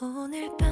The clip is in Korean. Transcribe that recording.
오늘 밤